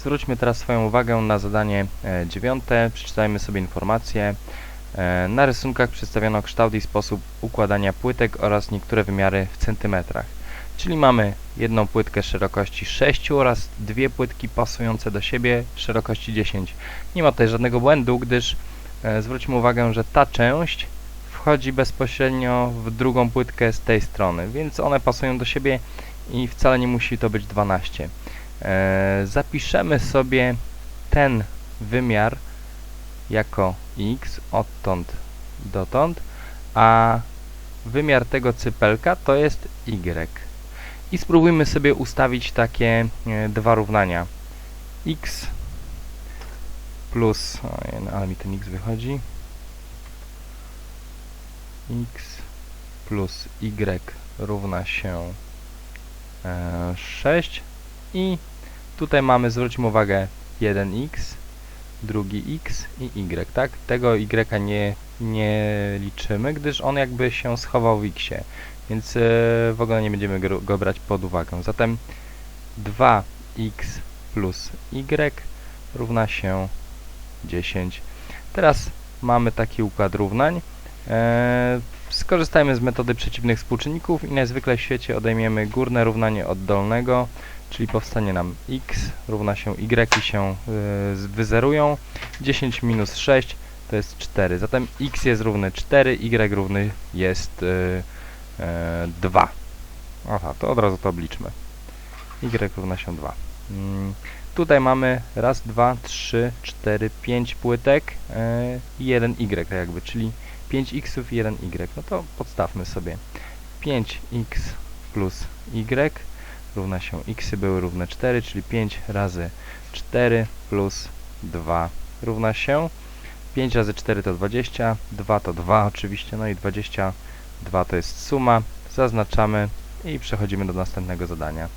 Zwróćmy teraz swoją uwagę na zadanie e, dziewiąte. Przeczytajmy sobie informacje. E, Na rysunkach przedstawiono kształt i sposób układania płytek oraz niektóre wymiary w centymetrach. Czyli mamy jedną płytkę szerokości 6 oraz dwie płytki pasujące do siebie szerokości 10. Nie ma tutaj żadnego błędu, gdyż e, zwróćmy uwagę, że ta część wchodzi bezpośrednio w drugą płytkę z tej strony, więc one pasują do siebie i wcale nie musi to być 12. E, zapiszemy sobie ten wymiar jako x odtąd dotąd, a wymiar tego cypelka to jest y. I spróbujmy sobie ustawić takie e, dwa równania. x plus, no, ale mi ten x wychodzi, x plus y równa się e, 6 i tutaj mamy, zwróćmy uwagę, 1x, drugi x i y, tak? Tego y nie, nie liczymy, gdyż on jakby się schował w xie, więc e, w ogóle nie będziemy go, go brać pod uwagę. Zatem 2x plus y równa się 10. Teraz mamy taki układ równań. E, skorzystajmy z metody przeciwnych współczynników i najzwykle w świecie odejmiemy górne równanie od dolnego, czyli powstanie nam x równa się y się y, wyzerują. 10 minus 6 to jest 4. Zatem x jest równy 4, y równy jest y, y, 2. Aha, to od razu to obliczmy. y równa się 2. Mm, tutaj mamy raz, dwa, trzy, cztery, pięć płytek y, i jeden y jakby, czyli 5x i 1y. No to podstawmy sobie. 5x plus y równa się x były równe 4, czyli 5 razy 4 plus 2 równa się 5 razy 4 to 20, 2 to 2 oczywiście, no i 22 to jest suma. Zaznaczamy i przechodzimy do następnego zadania.